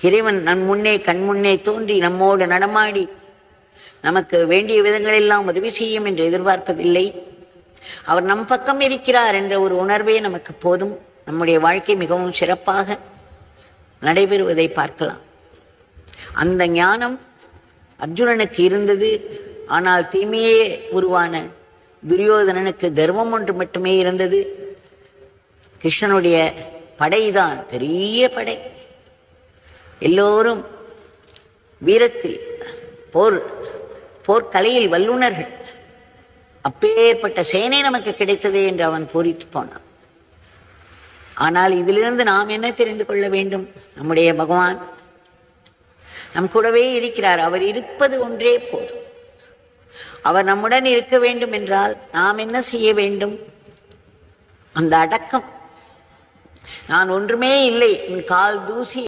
இறைவன் நம் முன்னே கண் முன்னே தோன்றி நம்மோடு நடமாடி நமக்கு வேண்டிய விதங்களெல்லாம் உதவி செய்யும் என்று எதிர்பார்ப்பதில்லை. அவர் நம் பக்கம் இருக்கிறார் என்ற ஒரு உணர்வே நமக்கு போதும். நம்முடைய வாழ்க்கை மிகவும் சிறப்பாக நடைபெறுவதை பார்க்கலாம். அந்த ஞானம் அர்ஜுனனுக்கு இருந்தது. ஆனால் தீமையே உருவான துரியோதனனுக்கு கர்வம் ஒன்று மட்டுமே இருந்தது. கிருஷ்ணனுடைய படைதான் பெரிய படை. எல்லோரும் வீரத்தில் போர் போர்க்கலையில் வல்லுனர்கள். அப்பேற்பட்ட சேனை நமக்கு கிடைத்ததே என்று அவன் பூரித்து போனான். ஆனால் இதிலிருந்து நாம் என்ன தெரிந்து கொள்ள வேண்டும்? நம்முடைய பகவான் நம் கூடவே இருக்கிறார். அவர் இருப்பது ஒன்றே போதும். அவர் நம்முடன் இருக்க வேண்டும் என்றால் நாம் என்ன செய்ய வேண்டும்? அந்த அடக்கம். நான் ஒன்றுமே இல்லை. என் கால் தூசி